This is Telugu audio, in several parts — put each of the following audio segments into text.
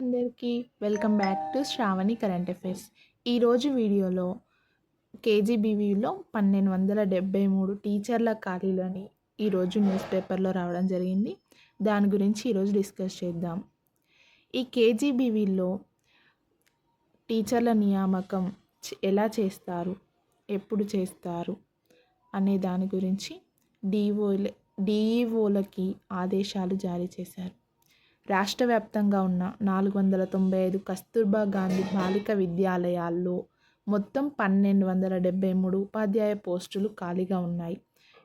అందరికీ welcome back to Sravani current affairs. ఈరోజు వీడియోలో కేజీబీవీలో పన్నెండు వందల డెబ్బై మూడు టీచర్ల ఖాళీలని ఈరోజు న్యూస్ పేపర్లో రావడం జరిగింది. దాని గురించి ఈరోజు డిస్కస్ చేద్దాం. ఈ కేజీబీవీలో టీచర్ల నియామకం ఎలా చేస్తారు? ఎప్పుడు చేస్తారు? అనే దాని గురించి డిఓలే డిఈఓలకి ఆదేశాలు జారీ చేశారు. రాష్ట్ర వ్యాప్తంగా ఉన్న నాలుగు వందల తొంభై ఐదు కస్తూర్బా గాంధీ బాలిక విద్యాలయాల్లో మొత్తం పన్నెండు వందల డెబ్బై మూడు ఉపాధ్యాయ పోస్టులు ఖాళీగా ఉన్నాయి.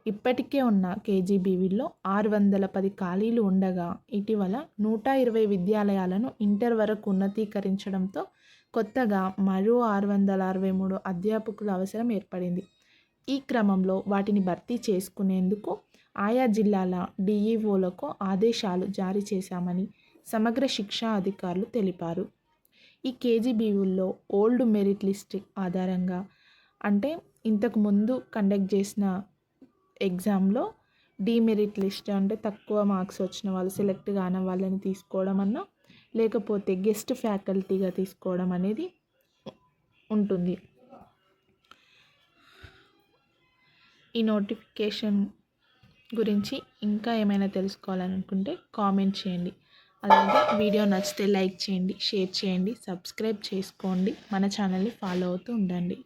ఇప్పటికే ఉన్న కేజీబీవీలో ఆరు వందల పది ఖాళీలు ఉండగా ఇటీవల నూట ఇరవై విద్యాలయాలను ఇంటర్ వరకు ఉన్నతీకరించడంతో కొత్తగా మరో ఆరు వందల అరవై మూడు అధ్యాపకుల అవసరం ఏర్పడింది. ఈ క్రమంలో వాటిని భర్తీ చేసుకునేందుకు ఆయా జిల్లాల డిఈఓలకు ఆదేశాలు జారీ చేశామని సమగ్ర శిక్షా అధికారులు తెలిపారు. ఈ కేజీబీవుల్లో ఓల్డ్ మెరిట్ లిస్ట్ ఆధారంగా అంటే ఇంతకు ముందు కండక్ట్ చేసిన ఎగ్జామ్లో డీమెరిట్ లిస్ట్ అంటే తక్కువ మార్క్స్ వచ్చిన వాళ్ళు సెలెక్ట్ కాని వాళ్ళని తీసుకోవడం అన్నా లేకపోతే గెస్ట్ ఫ్యాకల్టీగా తీసుకోవడం అనేది ఉంటుంది. ఈ నోటిఫికేషన్ గురించి ఇంకా ఏమైనా తెలుసుకోవాలనుకుంటే కామెంట్ చేయండి. అలాగే వీడియో నచ్చితే లైక్ చేయండి షేర్ చేయండి సబ్స్క్రైబ్ చేసుకోండి. మన ఛానల్ని ఫాలో అవుతూ ఉండండి.